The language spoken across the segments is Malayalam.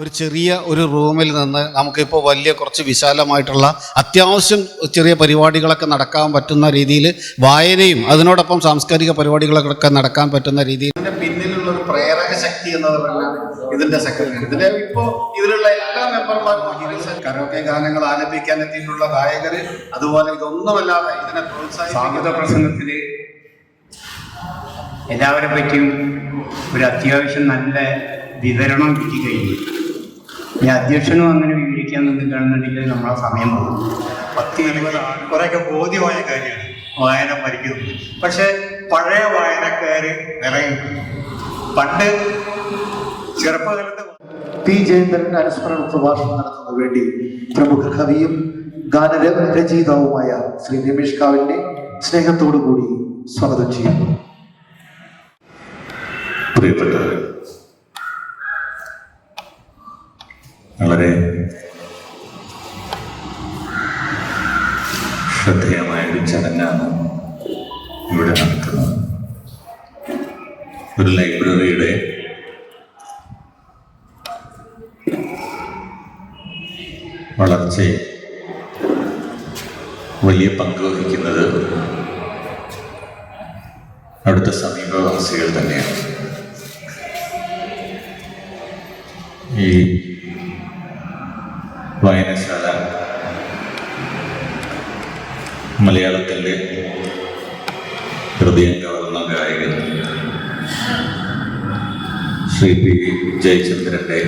ഒരു ചെറിയ ഒരു റൂമിൽ നിന്ന് നമുക്കിപ്പോൾ വലിയ കുറച്ച് വിശാലമായിട്ടുള്ള അത്യാവശ്യം ചെറിയ പരിപാടികളൊക്കെ നടക്കാൻ പറ്റുന്ന രീതിയിൽ വായനയും അതിനോടൊപ്പം സാംസ്കാരിക പരിപാടികളൊക്കെ നടക്കാൻ പറ്റുന്ന രീതിയിൽ ഇതിന്റെ പിന്നിലുള്ള ഒരു പ്രേരക ശക്തി എന്ന് പറഞ്ഞാൽ ഇതിന്റെ സെക്രട്ടറി ഇതിന്റെ ഇപ്പോൾ ഇതിലുള്ള എല്ലാ മെമ്പർമാരും കരോക്കെ ഗാനങ്ങൾ ആലപിക്കാൻ എത്തിയിട്ടുള്ള ഗായകര് അതുപോലെ ഇതൊന്നുമല്ലാതെ ഇതിനെ പ്രോത്സാഹിപ്പിക്കുന്ന പ്രസംഗത്തിൽ എല്ലാവരെ പറ്റിയും ഒരു അത്യാവശ്യം നല്ല വിവരണം കിട്ടിക്കഴിഞ്ഞു. ഈ അധ്യക്ഷനും അങ്ങനെ വിവരിക്കാൻ നിൽക്കുകയാണെന്നുണ്ടെങ്കിൽ നമ്മളെ സമയം പോകും. പത്ത് ഇരുപത് ആൾ കുറെയൊക്കെ ബോധ്യമായ കാര്യമാണ്. വായന മരിക്കുന്നത് പക്ഷെ പഴയ വായനക്കാര് നിറയും പണ്ട് ചെറുപ്പകാലത്ത് പി ജയേന്ദ്രൻ അനുസ്മരണ പ്രഭാഷണം നടത്തുന്നതിന് വേണ്ടി പ്രമുഖ കവിയും ഗാനരചയിതാവുമായ ശ്രീ രമേഷ് കാവിന്റെ സ്നേഹത്തോടു കൂടി സ്വാഗതം ചെയ്യുന്നു. പ്രിയപ്പെട്ടവർ വളരെ ശ്രദ്ധേയമായ ഒരു ചടങ്ങാണ് ഇവിടെ നടക്കുന്നത്. ഒരു ലൈബ്രറിയുടെ വളർച്ചയെ വലിയ പങ്ക് വഹിക്കുന്നത് അടുത്ത സമീപവാസികൾ തന്നെയാണ്. മലയാളത്തിന്റെ ഹൃദയം കവർന്ന ഗായകൻ ശ്രീ പി ജയചന്ദ്രന്റെ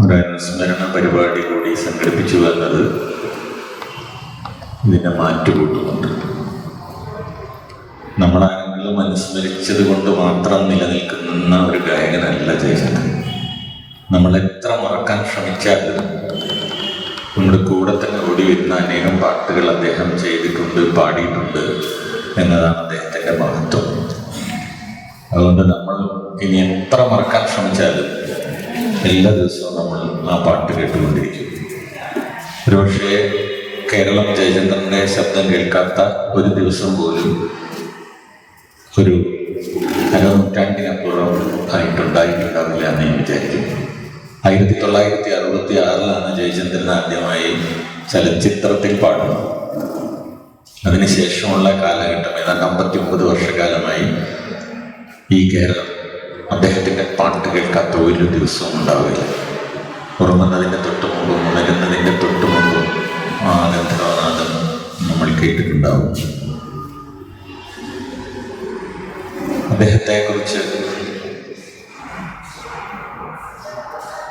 ഒരു അനുസ്മരണ പരിപാടി കൂടി സംഘടിപ്പിച്ചു എന്നത് ഇതിനെ മാറ്റുകൂട്ടുന്നുണ്ട്. നമ്മളാരെങ്കിലും അനുസ്മരിച്ചത് കൊണ്ട് മാത്രം നിലനിൽക്കുന്ന ഒരു ഗായകനല്ല ജയചന്ദ്രൻ. നമ്മൾ എത്ര മറക്കാൻ ശ്രമിച്ചാലും നമ്മുടെ കൂടെ വരുന്ന അനേകം പാട്ടുകൾ അദ്ദേഹം ചെയ്തിട്ടുണ്ട് പാടിയിട്ടുണ്ട് എന്നതാണ് അദ്ദേഹത്തിന്റെ മഹത്വം. അതുകൊണ്ട് നമ്മൾ ഇനി എത്ര മറക്കാൻ ശ്രമിച്ചാലും എല്ലാ ദിവസവും നമ്മൾ ആ പാട്ട് കേട്ടുകൊണ്ടിരിക്കും. ഒരുപക്ഷെ കേരളം ജയചന്ദ്രന്റെ ശബ്ദം കേൾക്കാത്ത ഒരു ദിവസം പോലും ഒരു അരനൂറ്റാണ്ടിനപ്പുറം ആയിട്ടുണ്ടായിട്ടുണ്ടാവില്ല എന്ന് ഞാൻ വിചാരിക്കുന്നു. ആയിരത്തി തൊള്ളായിരത്തി അറുപത്തി ആറിലാണ് ജയചന്ദ്രൻ ആദ്യമായി ചലച്ചിത്രത്തിൽ പാടുന്നത്. അതിനുശേഷമുള്ള കാലഘട്ടം ഏതാണ്ട് അമ്പത്തി ഒമ്പത് വർഷക്കാലമായി ഈ കേരളം അദ്ദേഹത്തിന്റെ പാട്ട് കേൾക്കാത്ത ഒരു ദിവസവും ഉണ്ടാവില്ല ഉറങ്ങുന്നതിന്റെ തൊട്ട് മുമ്പും ഉണരുന്നതിന്റെ തൊട്ട് മുമ്പും ആ ഗന്ധർവനാഥം നമ്മൾ കേട്ടിട്ടുണ്ടാവും. അദ്ദേഹത്തെ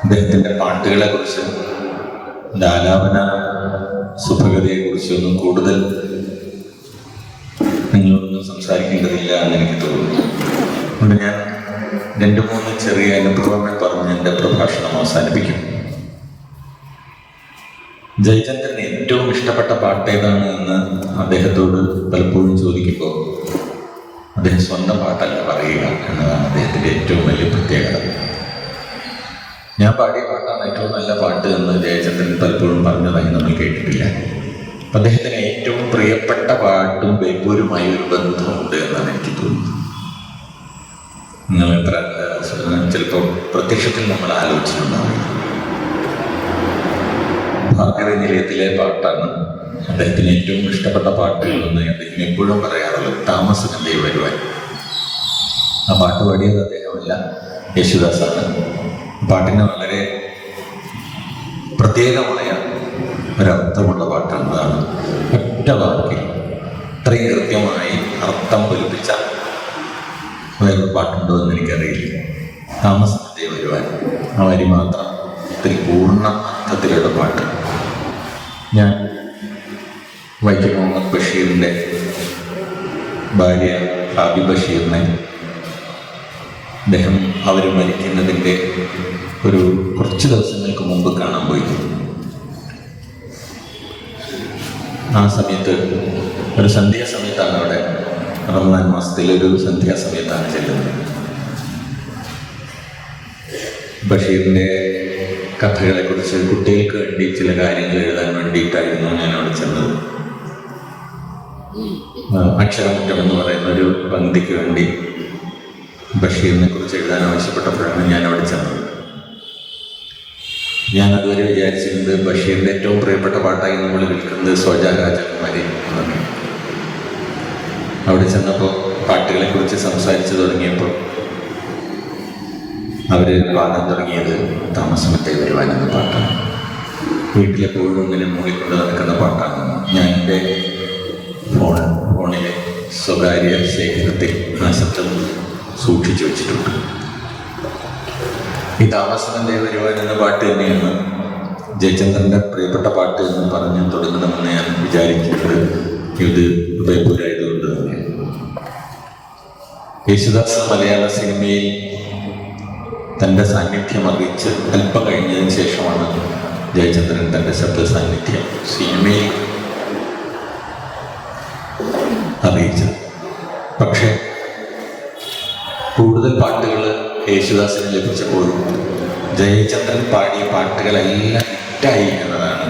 അദ്ദേഹത്തിന്റെ പാട്ടുകളെ കുറിച്ച് ആലാപന സുഭഗതയെ കുറിച്ചൊന്നും കൂടുതൽ നിങ്ങളോടൊന്നും സംസാരിക്കേണ്ടതില്ല എന്ന് എനിക്ക് തോന്നുന്നു. ഞാൻ രണ്ട് മൂന്ന് ചെറിയ അനുഭവങ്ങൾ പറഞ്ഞ് എന്റെ പ്രഭാഷണം അവസാനിപ്പിക്കും. ജയചന്ദ്രൻ ഏറ്റവും ഇഷ്ടപ്പെട്ട പാട്ട് ഏതാണ് എന്ന് അദ്ദേഹത്തോട് പലപ്പോഴും ചോദിക്കുമ്പോൾ അദ്ദേഹം സ്വന്തം പാട്ടല്ല പറയുക എന്നതാണ് അദ്ദേഹത്തിന്റെ ഏറ്റവും വലിയ പ്രത്യേകത. ഞാൻ പാടിയ പാട്ടാണ് ഏറ്റവും നല്ല പാട്ട് എന്ന് ജയചന്ദ്രൻ പലപ്പോഴും പറഞ്ഞതായി നമ്മൾ കേട്ടിട്ടില്ല. അദ്ദേഹത്തിന് ഏറ്റവും പ്രിയപ്പെട്ട പാട്ടും ബേപ്പൂരുമായി ഒരു ബന്ധമുണ്ട് എന്നാണ് എനിക്ക് തോന്നുന്നത്. നിങ്ങൾ ചിലപ്പോൾ പ്രത്യക്ഷത്തിൽ നമ്മൾ ആലോചിച്ചിട്ടുണ്ടാവില്ല ഭാഗവ നിലയത്തിലെ പാട്ടാണ് അദ്ദേഹത്തിന് ഏറ്റവും ഇഷ്ടപ്പെട്ട പാട്ടുകളെന്ന് അദ്ദേഹം എപ്പോഴും പറയാറുള്ളത്. താമസത്തിന്റെ വരുവാൻ. ആ പാട്ട് പാടിയത് അദ്ദേഹമല്ല യേശുദാസാണ്. പാട്ടിന് വളരെ പ്രത്യേകമായ ഒരർത്ഥമുള്ള പാട്ടാണ് ഒറ്റ വാക്കിൽ ഇത്രയും കൃത്യമായി അർത്ഥം പൊലിപ്പിച്ച വേറെ പാട്ടുണ്ടോ എന്ന് എനിക്കറിയില്ല. താമസത്തെ വരുവാൻ ആ വരി മാത്രം ഒത്തിരി പൂർണ അർത്ഥത്തിലുള്ള പാട്ട്. ഞാൻ വൈക്കം മുഹമ്മദ് ബഷീറിന്റെ ഭാര്യ ഹാബി ബഷീറിനെ അദ്ദേഹം അവർ മരിക്കുന്നതിന്റെ ഒരു കുറച്ച് ദിവസങ്ങൾക്ക് മുമ്പ് കാണാൻ പോയി ആ സമയത്ത് ഒരു സന്ധ്യാസമയത്താണ് അവിടെ റമദാൻ മാസത്തിലെ ഒരു സന്ധ്യാസമയത്താണ് ചെല്ലുന്നത്. ബഷീറിന്റെ കഥകളെക്കുറിച്ച് കുട്ടികൾക്ക് വേണ്ടി ചില കാര്യങ്ങൾ എഴുതാൻ വേണ്ടിയിട്ടായിരുന്നു ഞാൻ അവിടെ ചെന്നത് അക്ഷരമുറ്റം എന്ന് പറയുന്ന ഒരു പങ്ക്തിക്ക് വേണ്ടി ബഷീറിനെ കുറിച്ച് എഴുതാൻ ആവശ്യപ്പെട്ടപ്പോഴാണ് ഞാൻ അവിടെ ചെന്നത്. ഞാൻ അതുവരെ വിചാരിച്ചിരുന്നത് ബഷീറിന്റെ ഏറ്റവും പ്രിയപ്പെട്ട പാട്ടായി നമ്മൾ വിൽക്കുന്നത് സ്വജാരാജകുമാരി എന്നാണ്. അവിടെ ചെന്നപ്പോൾ പാട്ടുകളെ കുറിച്ച് സംസാരിച്ചു തുടങ്ങിയപ്പോൾ അവർ പാടാൻ തുടങ്ങിയത് താമസമത്തെ വരുവാൻ എന്ന പാട്ടാണ്. വീട്ടിലെപ്പോഴും ഇങ്ങനെ മൂളിക്കൊണ്ട് നടക്കുന്ന പാട്ടാണ്. ഞാൻ എന്റെ ഫോൺ ഫോണിലെ സ്വകാര്യ ശേഖരത്തിൽ ആ ശബ്ദം സൂക്ഷിച്ചു വെച്ചിട്ടുണ്ട്. ഈ താമസമന്റെ വരുവാൻ എന്ന പാട്ട് തന്നെയാണ് ജയചന്ദ്രന്റെ പ്രിയപ്പെട്ട പാട്ട് എന്ന് പറഞ്ഞ് തുടങ്ങണമെന്ന് ഞാൻ വിചാരിക്കുന്നത്. ഇത് ഉദയപൂരായതുകൊണ്ട് യേശുദാസ് മലയാള സിനിമയിൽ തന്റെ സാന്നിധ്യം അറിയിച്ച് അല്പം കഴിഞ്ഞതിന് ശേഷമാണ് ജയചന്ദ്രൻ തന്റെ ശബ്ദ സാന്നിധ്യം സിനിമയിൽ അറിയിച്ചത്. പക്ഷേ കൂടുതൽ പാട്ടുകൾ യേശുദാസിന് ലഭിച്ചപ്പോഴും ജയചന്ദ്രൻ പാടിയ പാട്ടുകളെല്ലാം ഹിറ്റായി എന്നതാണ്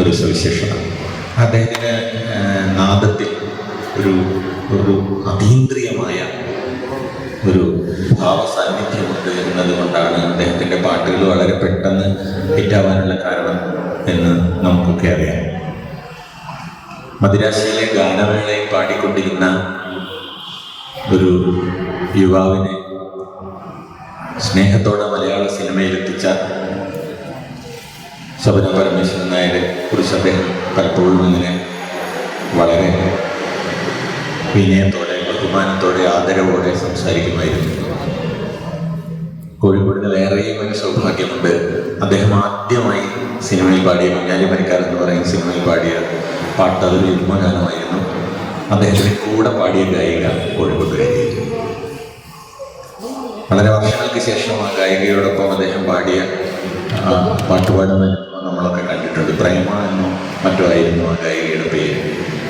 ഒരു സവിശേഷത. അദ്ദേഹത്തിന് നാദത്തിൽ ഒരു ഒരു അതീന്ദ്രിയമായ ഒരു ഭാവസാന്നിധ്യമുണ്ട് എന്നതുകൊണ്ടാണ് അദ്ദേഹത്തിന്റെ പാട്ടുകൾ വളരെ പെട്ടെന്ന് ഹിറ്റാവാനുള്ള കാരണം എന്ന് നമുക്കൊക്കെ അറിയാം. മദിരാശിയിലെ ഗാനമേളയിൽ പാടിക്കൊണ്ടിരുന്ന ഒരു യുവാവിനെ സ്നേഹത്തോടെ മലയാള സിനിമയിലെത്തിച്ച ശബന പരമേശ്വരൻ നായരെ കുറിച്ച് അദ്ദേഹം പലപ്പോഴും ഇങ്ങനെ വളരെ വിനയത്തോടെ ബഹുമാനത്തോടെ ആദരവോടെ സംസാരിക്കുമായിരുന്നു. കോഴിക്കോടിന് വേറെയും ഒരു സൗഭാഗ്യമുണ്ട് അദ്ദേഹം ആദ്യമായി സിനിമയിൽ പാടിയ കുഞ്ഞാലി മരിക്കാർ എന്ന് പറയുന്ന സിനിമയിൽ പാടിയ പാട്ട് അതൊരു യുഗ്മഗാനമായിരുന്നു. അദ്ദേഹത്തിന് കൂടെ പാടിയ ഗായിക കോഴിക്കോട്ടുകാരിയായിരുന്നു വളരെ വർഷങ്ങൾക്ക് ശേഷം ആ ഗായികയോടൊപ്പം അദ്ദേഹം പാടിയ പാട്ടുപാടുന്ന പാട്ട് പാടുന്ന നമ്മളൊക്കെ കണ്ടിട്ടുണ്ട്. പ്രേമ എന്നോ മറ്റോ ആയിരുന്നു ആ ഗായികയുടെ പേര്.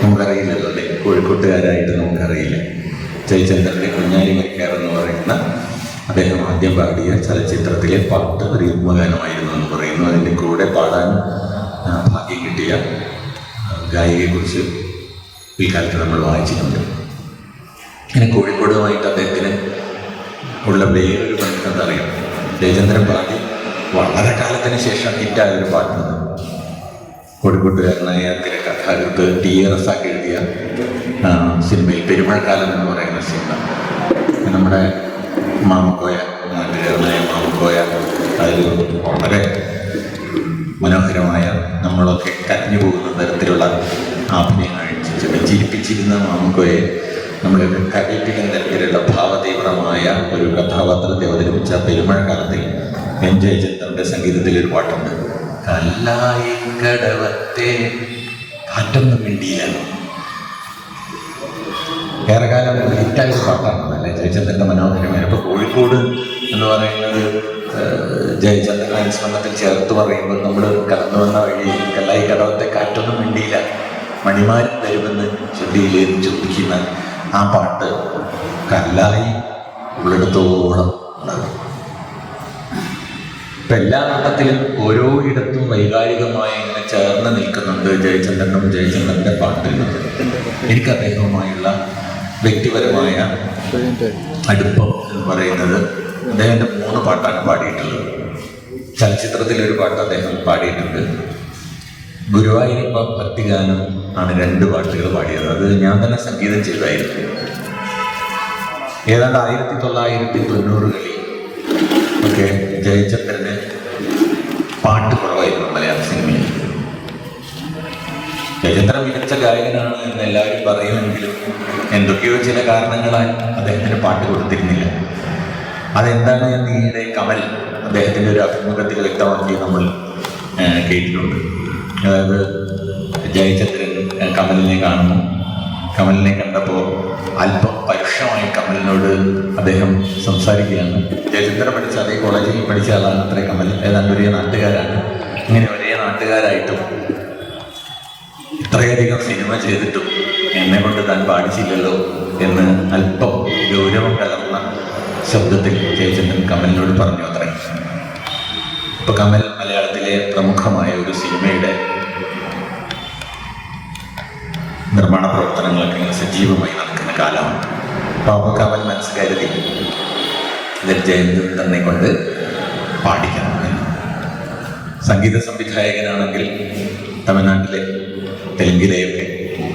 നമുക്കറിയില്ലല്ലോ അല്ലേ? കോഴിക്കോട്ടുകാരായിട്ട് നമുക്കറിയില്ല. ജയചന്ദ്രന്റെ കുഞ്ഞാലി മരിക്കാർ എന്ന് പറയുന്ന അദ്ദേഹം ആദ്യം പാടിയ ചലച്ചിത്രത്തിലെ പാട്ട് ഒരു യുഗ്മഗാനമായിരുന്നു എന്ന് പറയുന്നു. അതിന്റെ കൂടെ പാടാൻ ഭാഗ്യം കിട്ടിയ ഗായികയെക്കുറിച്ച് പിൽക്കാലത്ത് നമ്മൾ വായിച്ചിട്ടുണ്ട്. ഇങ്ങനെ കോഴിക്കോടുമായിട്ട് അദ്ദേഹത്തിന് ഉള്ള വേറൊരു ബന്ധം എന്താ അറിയാം ജയചന്ദ്രൻ പാടി. വളരെ കാലത്തിന് ശേഷം ഹിറ്റായ ഒരു പാട്ടാണ് കോഴിക്കോട്ടുകാരനായ കഥാകൃത്ത് ടി എ റസാക്ക് എഴുതിയ സിനിമയിൽ പെരുമഴക്കാലം എന്ന് പറയുന്ന സിനിമ. നമ്മുടെ മാമക്കോയ നാട്ടുകാരനായ മാമക്കോയ അതിൽ വളരെ മനോഹരമായ നമ്മളൊക്കെ കരഞ്ഞു പോകുന്ന തരത്തിലുള്ള ആഭിനയങ്ങൾ ചിരിപ്പിച്ചിരുന്ന മാമക്കോയെ നമ്മൾ കരയിപ്പിക്കുന്ന തരത്തിലുള്ള ഭാവതീവ്രമായ ഒരു കഥാപാത്രത്തെ അവതരിപ്പിച്ച പെരുമഴക്കാലത്തിൽ എൻ ജയചന്ദ്രന്റെ സംഗീതത്തിൽ ഒരു പാട്ടുണ്ട്. കല്ലായി കടവത്തെ മിണ്ടിയില്ല. ഏറെക്കാലം ഹിറ്റായ പാട്ടാണ് അല്ലെ? ജയചന്ദ്രന്റെ മനോഹരമായ ഇപ്പൊ കോഴിക്കോട് എന്ന് പറയുന്നത് ജയചന്ദ്രൻ അനുസ്മരണത്തിൽ ചേർത്ത് പറയുമ്പോൾ നമ്മൾ കടന്നു വന്ന വഴി കല്ലായി കടവത്തെ കാറ്റൊന്നും മിണ്ടിയില്ല. മണിമാരും തരുമെന്ന് ചൊല്ലിയിലേന്ന് ചോദിക്കുന്ന ആ പാട്ട് കല്ലായി ഉള്ളിടത്തോളം ഇപ്പൊ എല്ലാ ഘട്ടത്തിലും ഓരോ ഇടത്തും വൈകാരികമായി ഇങ്ങനെ ചേർന്ന് നിൽക്കുന്നുണ്ട് ജയചന്ദ്രനും ജയചന്ദ്രന്റെ പാട്ടുകളും എനിക്ക് അദ്ദേഹവുമായുള്ള വ്യക്തിപരമായ അടുപ്പം എന്ന് പറയുന്നത് അദ്ദേഹത്തിന്റെ മൂന്ന് പാട്ടാണ് പാടിയിട്ടുള്ളത്. ചലച്ചിത്രത്തിലെ ഒരു പാട്ട് അദ്ദേഹം പാടിയിട്ടുണ്ട്. ഗുരുവായൂരപ്പ ഭക്തിഗാനം ആണ് രണ്ട് പാട്ടുകൾ പാടിയത്. അത് ഞാൻ തന്നെ സംഗീതം ചെയ്തായിരുന്നു. ഏതാണ്ട് ആയിരത്തി തൊള്ളായിരത്തി തൊണ്ണൂറുകളിൽ ഒക്കെ ജയചന്ദ്രന് പാട്ട് കുറവായിരുന്നു മലയാള സിനിമയിൽ. ജയചന്ദ്രൻ മികച്ച ഗായകനാണ് എന്ന് എല്ലാവരും പറയുമെങ്കിലും എന്തൊക്കെയോ ചില കാരണങ്ങളാൽ അദ്ദേഹത്തിന് പാട്ട് കൊടുത്തിരുന്നില്ല. അതെന്താണ് എന്ന് കമൽ അദ്ദേഹത്തിന്റെ ഒരു അഭിമുഖത്തിൽ വ്യക്തമാക്കി നമ്മൾ കേട്ടിട്ടുണ്ട്. അതായത് ജയചന്ദ്രൻ കമലിനെ കാണുന്നു. കമലിനെ കണ്ടപ്പോൾ അല്പം പരുഷമായി കമലിനോട് അദ്ദേഹം സംസാരിക്കുകയാണ്. ജയചന്ദ്ര പഠിച്ച അതേ കോളേജിൽ പഠിച്ച ആളാണ് അത്രേ കമൽ. ഏതാണ്ട് ഒരേ നാട്ടുകാരാണ്. ഇങ്ങനെ വലിയ നാട്ടുകാരായിട്ടും ഇത്രയധികം സിനിമ ചെയ്തിട്ടും എന്നെ കൊണ്ട് താൻ പാടിച്ചില്ലല്ലോ എന്ന് അല്പം ഗൗരവം കലർന്ന ശബ്ദത്തിൽ ജയചന്ദ്രൻ കമലിനോട് പറഞ്ഞു അത്രേ. ഇപ്പൊ കമൽ മലയാളത്തിലെ പ്രമുഖമായ ഒരു സിനിമയുടെ നിർമ്മാണ പ്രവർത്തനങ്ങളൊക്കെ ഇങ്ങനെ സജീവമായി നടക്കുന്ന കാലമാണ്. അവൻ മനസ്സ് കരുതി ഇതിൽ തന്നെ കൊണ്ട് പാടിക്കണം എന്ന്. സംഗീത സംവിധായകനാണെങ്കിൽ തമിഴ്നാട്ടിലെ തെലുങ്കിലെയൊക്കെ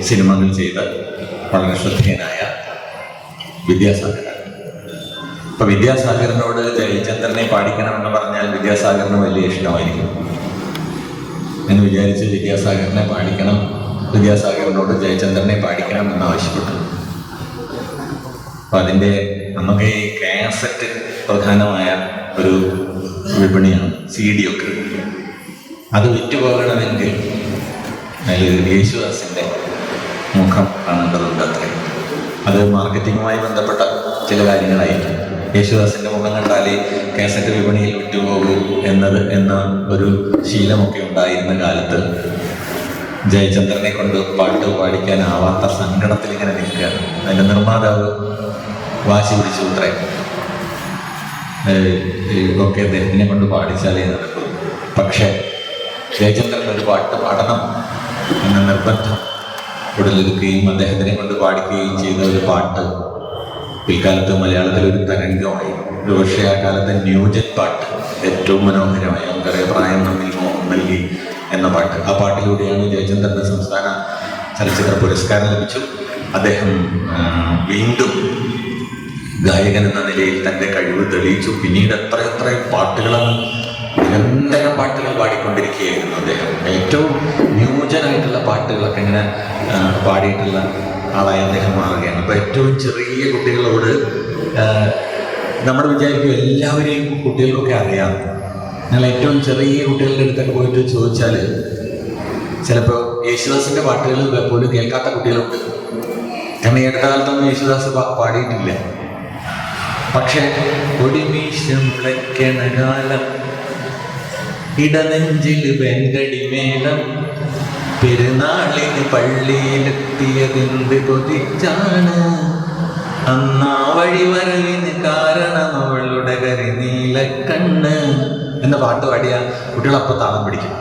സിനിമകൾ ചെയ്ത വളരെ ശ്രദ്ധേയനായ വിദ്യാസാഗർ ഇപ്പൊ വിദ്യാസാഗറിനോട് ജയചന്ദ്രനെ പാടിക്കണമെന്ന് പറഞ്ഞാൽ വിദ്യാസാഗറിന് വലിയ ഇഷ്ടമായിരിക്കും. എന്ന് വിചാരിച്ച് വിദ്യാസാഗറിനെ പാടിക്കണം വിദ്യാസാഗറിനോട് ജയചന്ദ്രനെ പാടിക്കണം എന്ന് ആവശ്യപ്പെട്ടു. അപ്പം അതിന്റെ നമുക്ക് ഈ കാസറ്റ് പ്രധാനമായ ഒരു വിപണിയാണ് സി ഡി ഒക്കെ. അത് വിറ്റുപോകണമെങ്കിൽ അതിൽ യേശുദാസിന്റെ മുഖം കാണേണ്ടതുണ്ട് അത്രേ. അത് മാർക്കറ്റിങ്ങുമായി ബന്ധപ്പെട്ട ചില കാര്യങ്ങളായിരിക്കും. യേശുദാസിന്റെ മുഖം കണ്ടാലേ കാസറ്റ് വിപണിയിൽ വിറ്റുപോകൂ എന്നത് എന്ന ഒരു ശീലമൊക്കെ ഉണ്ടായിരുന്ന കാലത്ത് ജയചന്ദ്രനെ കൊണ്ട് പാട്ട് പാടിക്കാനാവാത്ത സങ്കടത്തിൽ ഇങ്ങനെ നിൽക്കുകയാണ്. അതിന്റെ നിർമ്മാതാവ് വാശി പിടിച്ചു ഉത്രേ ഇതൊക്കെ അദ്ദേഹത്തിനെ കൊണ്ട് പാടിച്ചാലേ നടക്കൂ പക്ഷേ ജയചന്ദ്രൻ ഒരു പാട്ട് പാടണം എന്ന നിർബന്ധം ഉടലെടുക്കുകയും അദ്ദേഹത്തിനെ കൊണ്ട് പാടിക്കുകയും ചെയ്ത ഒരു പാട്ട് പിൽക്കാലത്ത് മലയാളത്തിൽ ഒരു തരംഗമായി. ഒരുപക്ഷെ ആ കാലത്തെ ന്യൂജൻ പാട്ട് ഏറ്റവും മനോഹരമായി നമുക്കറിയാം പ്രായം നമ്മിൽ മോഹം നൽകി. എന്ന പാട്ട്. ആ പാട്ടിലൂടെയാണ് ജയചന്ദ്രന് സംസ്ഥാന ചലച്ചിത്ര പുരസ്കാരം ലഭിച്ചു. അദ്ദേഹം വീണ്ടും ഗായകൻ എന്ന നിലയിൽ തന്റെ കഴിവ് തെളിയിച്ചു. പിന്നീട് എത്ര എത്ര പാട്ടുകളാണ് നിരന്തരം പാട്ടുകൾ പാടിക്കൊണ്ടിരിക്കുകയായിരുന്നു അദ്ദേഹം. ഏറ്റവും ന്യൂജനായിട്ടുള്ള പാട്ടുകളൊക്കെ ഇങ്ങനെ പാടിയിട്ടുള്ള ആളായി അദ്ദേഹം മാറുകയാണ്. അപ്പോൾ ഏറ്റവും ചെറിയ കുട്ടികളോട് നമ്മുടെ വിചാരിക്കും എല്ലാവരെയും കുട്ടികൾക്കൊക്കെ അറിയാം. നിങ്ങൾ ഏറ്റവും ചെറിയ കുട്ടികളുടെ അടുത്തൊക്കെ പോയിട്ട് ചോദിച്ചാൽ ചിലപ്പോൾ യേശുദാസിന്റെ പാട്ടുകൾ പോലും കേൾക്കാത്ത കുട്ടികളുണ്ട്. കാരണം ഈ അടുത്ത കാലത്തൊന്നും യേശുദാസ് പാടിയിട്ടില്ല. പക്ഷേ ഒടിമീശം കാലം ഇടനെഞ്ചിൽ വെങ്കടി മേളം പെരുന്നാളിന് പള്ളിയിലെത്തിയതെന്ത് കൊതിച്ചാണ്. അന്നാ വഴിവരവിന് കാരണം അവളുടെ കരി നീലക്കണ്ണ് എന്ന പാട്ട് പാടിയ കുട്ടികളപ്പം താളം പിടിക്കും.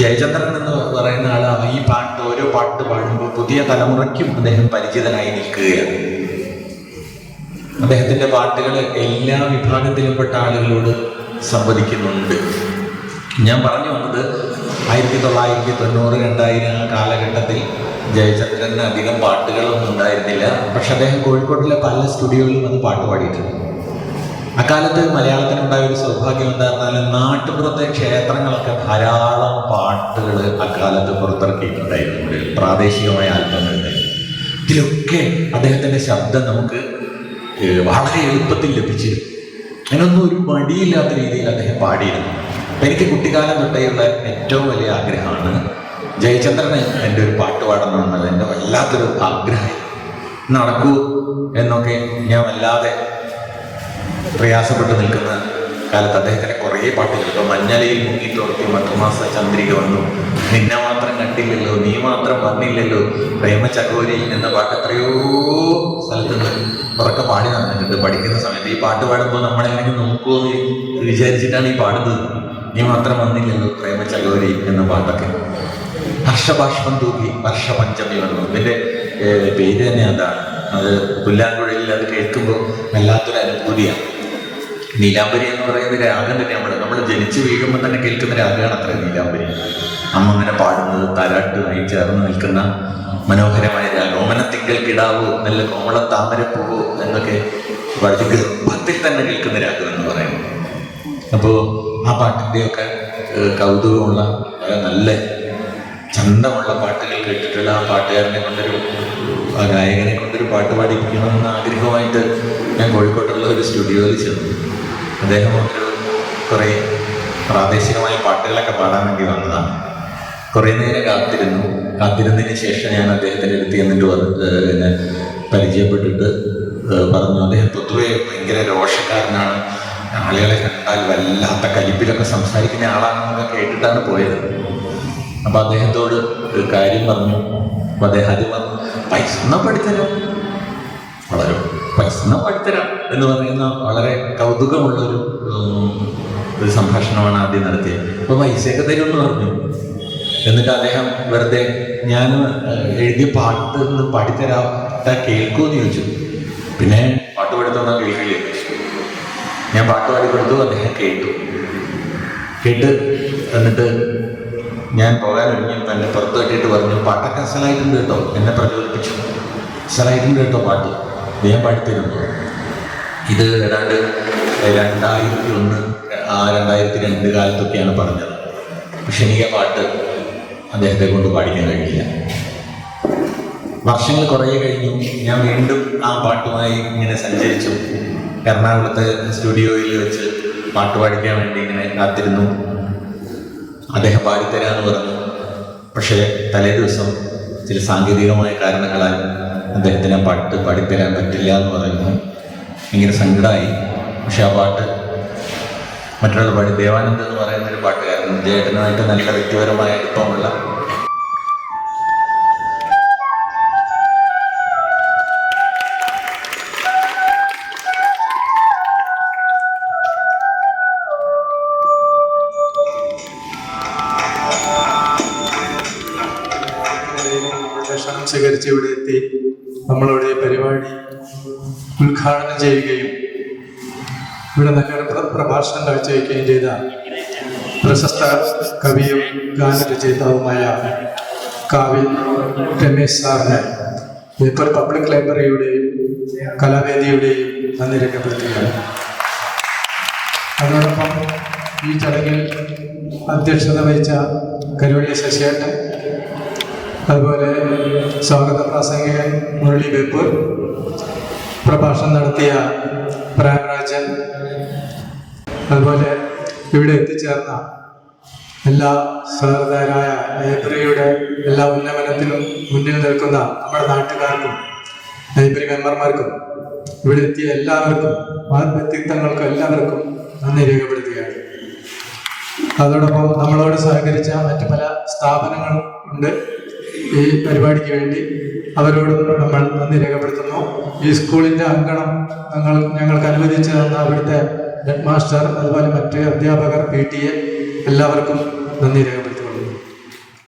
ജയചന്ദ്രൻ എന്ന് പറയുന്ന ആളാണ് ഈ പാട്ട് ഓരോ പാട്ട് പാടുമ്പോൾ പുതിയ തലമുറയ്ക്കും അദ്ദേഹം പരിചിതനായി നിൽക്കുകയാണ്. അദ്ദേഹത്തിന്റെ പാട്ടുകൾ എല്ലാ വിഭാഗത്തിലുംപ്പെട്ട ആളുകളോട് സംവദിക്കുന്നുണ്ട്. ഞാൻ പറഞ്ഞു വന്നത് ആയിരത്തി തൊള്ളായിരത്തി തൊണ്ണൂറ് രണ്ടായിരം കാലഘട്ടത്തിൽ ജയചന്ദ്രന് അധികം പാട്ടുകളൊന്നും ഉണ്ടായിരുന്നില്ല. പക്ഷെ അദ്ദേഹം കോഴിക്കോട്ടിലെ പല സ്റ്റുഡിയോകളിലും അത് പാട്ട് പാടിയിട്ടുണ്ട്. അക്കാലത്ത് മലയാളത്തിനുണ്ടായ ഒരു സൗഭാഗ്യം എന്താ പറഞ്ഞാൽ നാട്ടുപുറത്തെ ക്ഷേത്രങ്ങളൊക്കെ ധാരാളം പാട്ടുകൾ അക്കാലത്ത് പുറത്തിറക്കിയിട്ടുണ്ടായിരുന്നു. പ്രാദേശികമായ ആൽബങ്ങളുണ്ടായിരുന്നു ഇതിലൊക്കെ അദ്ദേഹത്തിന്റെ ശബ്ദം നമുക്ക് വളരെ എളുപ്പത്തിൽ ലഭിച്ചിരുന്നു. അതിനൊന്നും ഒരു മടിയില്ലാത്ത രീതിയിൽ അദ്ദേഹം പാടിയിരുന്നു. എനിക്ക് കുട്ടിക്കാലം തൊട്ടേയുള്ള ഏറ്റവും വലിയ ആഗ്രഹമാണ് ജയചന്ദ്രനെ എന്റെ ഒരു പാട്ട് പാടണമെന്നത് എന്റെ വല്ലാത്തൊരു ആഗ്രഹം. നടക്കൂ എന്നൊക്കെ ഞാൻ വല്ലാതെ പ്രയാസപ്പെട്ട് നിൽക്കുന്ന കാലത്ത് അദ്ദേഹത്തിന് കുറേ പാട്ടുകൾ. ഇപ്പോൾ മഞ്ഞലയിൽ മുങ്ങിത്തോർത്തി മധുമാസ ചന്ദ്രിക വന്നു. നിന്നെ മാത്രം കണ്ടില്ലല്ലോ നീ മാത്രം വന്നില്ലല്ലോ. പ്രേമചകോരി എന്ന പാട്ട് എത്രയോ സ്ഥലത്ത് നിന്ന് ഉറക്കെ പാടി നടന്നിട്ടുണ്ട്. പഠിക്കുന്ന സമയത്ത് ഈ പാട്ട് പാടുമ്പോൾ നമ്മളെങ്ങനെ നോക്കുമോ എന്ന് വിചാരിച്ചിട്ടാണ് ഈ പാടുന്നത്. നീ മാത്രം വന്നില്ലല്ലോ പ്രേമചകോരി എന്ന പാട്ടൊക്കെ. ഹർഷഭാഷ്പം തൂക്കി വർഷപഞ്ചമി വന്നു. ഇതിന്റെ പേര് തന്നെ അതാണ്. അത് പുല്ലാങ്കുഴലിൽ അത് കേൾക്കുമ്പോൾ വല്ലാത്തൊരു അനുഭൂതിയാണ്. നീലാംബരി എന്ന് പറയുന്ന രാഗം തന്നെ നമ്മൾ നമ്മൾ ജനിച്ച് വീഴുമ്പോൾ തന്നെ കേൾക്കുന്ന രാഗമാണ് അത്ര നീലാംബരി. അമ്മ അങ്ങനെ പാടുന്നത് താരാട്ടുമായി ചേർന്ന് നിൽക്കുന്ന മനോഹരമായ രാഗം. ഓമനത്തിങ്കൽ കിടാവ് നല്ല കോമള താമരപ്പൂവ് എന്നൊക്കെ വളരെ ഗർഭത്തിൽ തന്നെ കേൾക്കുന്ന രാഗം എന്ന് പറയുന്നത് അപ്പോൾ ആ പാട്ടിന്റെയൊക്കെ കൗതുകമുള്ള നല്ല ചന്തമുള്ള പാട്ടുകൾ കേട്ടിട്ടുള്ള ആ പാട്ടുകാരനെ കൊണ്ടൊരു ആ ഗായകനെ കൊണ്ടൊരു പാട്ട് പാടിപ്പിക്കണമെന്ന ആഗ്രഹമായിട്ട് ഞാൻ കോഴിക്കോട്ടുള്ള ഒരു സ്റ്റുഡിയോയിൽ ചെന്നു. അദ്ദേഹം ഒരു കുറേ പ്രാദേശികമായ പാട്ടുകളൊക്കെ പാടാൻ വേണ്ടി വന്നതാണ്. കുറേ നേരം കാത്തിരുന്നു. കാത്തിരുന്നതിന് ശേഷം ഞാൻ അദ്ദേഹത്തിന്റെ അടുത്ത് എന്നിട്ട് പിന്നെ പരിചയപ്പെട്ടിട്ട് പറഞ്ഞു അദ്ദേഹം പൊതുവെ ഭയങ്കര രോഷക്കാരനാണ്. ആളുകളെ കണ്ടാൽ വല്ലാത്ത കലിപ്പിലൊക്കെ സംസാരിക്കുന്ന ആളാണെന്നൊക്കെ കേട്ടിട്ടാണ് പോയത്. അപ്പോൾ അദ്ദേഹത്തോട് കാര്യം പറഞ്ഞു. അപ്പോൾ അദ്ദേഹം അത് പറഞ്ഞു പൈസ എന്നാ പഠിത്തരാം വളരെ. എന്നാ പഠിത്തരാം എന്ന് പറയുന്ന വളരെ കൗതുകമുള്ള ഒരു സംഭാഷണമാണ് ആദ്യം നടത്തിയത്. അപ്പൊ പൈസയൊക്കെ എന്ന് പറഞ്ഞു. എന്നിട്ട് അദ്ദേഹം വെറുതെ ഞാൻ എഴുതിയ പാട്ട് കേൾക്കൂ കേൾക്കുമെന്ന് ചോദിച്ചു. പിന്നെ പാട്ട് പാടിത്തന്നാൽ കേൾക്കില്ലേ? ഞാൻ പാട്ട് പാടി കൊടുത്തു അദ്ദേഹം കേട്ടു. കേട്ട് എന്നിട്ട് ഞാൻ പോകാൻ ഒരുങ്ങിയപ്പോൾ എന്നെ പുറത്തു കെട്ടിയിട്ട് പറഞ്ഞു പാട്ടൊക്കെ അസലായിട്ടുണ്ട് കേട്ടോ. എന്നെ പ്രചോദിപ്പിച്ചു. അസലായിട്ടുണ്ട് കേട്ടോ പാട്ട്. ഞാൻ പാടിത്തരുന്നു ഇത് ഏതാണ്ട് രണ്ടായിരത്തി ഒന്ന് ആ രണ്ടായിരത്തി രണ്ട് കാലത്തൊക്കെയാണ് പറഞ്ഞത്. ആ പാട്ട് അദ്ദേഹത്തെ കൊണ്ട് പാടിക്കാൻ കഴിയില്ല വർഷങ്ങൾ കുറേ കഴിഞ്ഞു. ഞാൻ വീണ്ടും ആ പാട്ടുമായി ഇങ്ങനെ സഞ്ചരിച്ചു. എറണാകുളത്തെ സ്റ്റുഡിയോയിൽ വെച്ച് പാട്ട് പാടിക്കാൻ വേണ്ടി ഇങ്ങനെ കാത്തിരുന്നു. അദ്ദേഹം പാടിത്തരാന്ന് പറഞ്ഞു. പക്ഷേ തലേ ദിവസം ചില സാങ്കേതികമായ കാരണങ്ങളാൽ അദ്ദേഹത്തിന് ആ പാട്ട് പാടിത്തരാൻ പറ്റില്ല എന്ന് പറയുന്നു. ഇങ്ങനെ സങ്കടമായി. പക്ഷെ ആ പാട്ട് മറ്റുള്ള പാടി ദേവാനന്ദ് എന്ന് പറയുന്ന ഒരു പാട്ടുകാരൻ ജേട്ടനുമായിട്ട് നല്ല വ്യക്തിപരമായ അടുപ്പമുള്ള ഇവിടെ നല്ലൊരു പ്ര- പ്രഭാഷണം കാഴ്ചവെക്കുകയും ചെയ്ത പ്രശസ്ത കവിയും ഗാനരചയിതാവുമായ കാവ്യ രമേശ് സാറിനെ ഇപ്പോൾ പബ്ലിക് ലൈബ്രറിയുടെയും കലാവേദിയുടെയും നന്ദി രേഖപ്പെടുത്തുകയാണ്. അതോടൊപ്പം ഈ ചടങ്ങിൽ അധ്യക്ഷത വഹിച്ച കരുവള്ളി ശശിയേട്ടൻ അതുപോലെ സ്വാഗത പ്രാസംഗികൻ മുരളി ബേപ്പൂർ പ്രഭാഷണം നടത്തിയ പ്രയാഗരാജൻ അതുപോലെ ഇവിടെ എത്തിച്ചേർന്ന എല്ലാ സഹൃദയരായ ലൈബ്രറിയുടെ എല്ലാ ഉന്നമനത്തിനും മുന്നിൽ നിൽക്കുന്ന നമ്മുടെ നാട്ടുകാർക്കും ലൈബ്രറി മെമ്പർമാർക്കും ഇവിടെ എത്തിയ എല്ലാവർക്കും വ്യക്തിത്വങ്ങൾക്കും എല്ലാവർക്കും നന്ദി രേഖപ്പെടുത്തുകയാണ്. അതോടൊപ്പം നമ്മളോട് സഹകരിച്ച മറ്റു പല സ്ഥാപനങ്ങളും ഉണ്ട്. ഈ പരിപാടിക്ക് വേണ്ടി അവരോട് നമ്മൾ നന്ദി രേഖപ്പെടുത്തുന്നു. ഈ സ്കൂളിന്റെ അങ്കണം ഞങ്ങൾ ഞങ്ങൾക്ക് അനുവദിച്ചു തന്ന അവിടുത്തെ ഹെഡ് മാസ്റ്റർ അതുപോലെ മറ്റ് അധ്യാപകർ പി ടി എ എല്ലാവർക്കും നന്ദി രേഖപ്പെടുത്തുന്നു.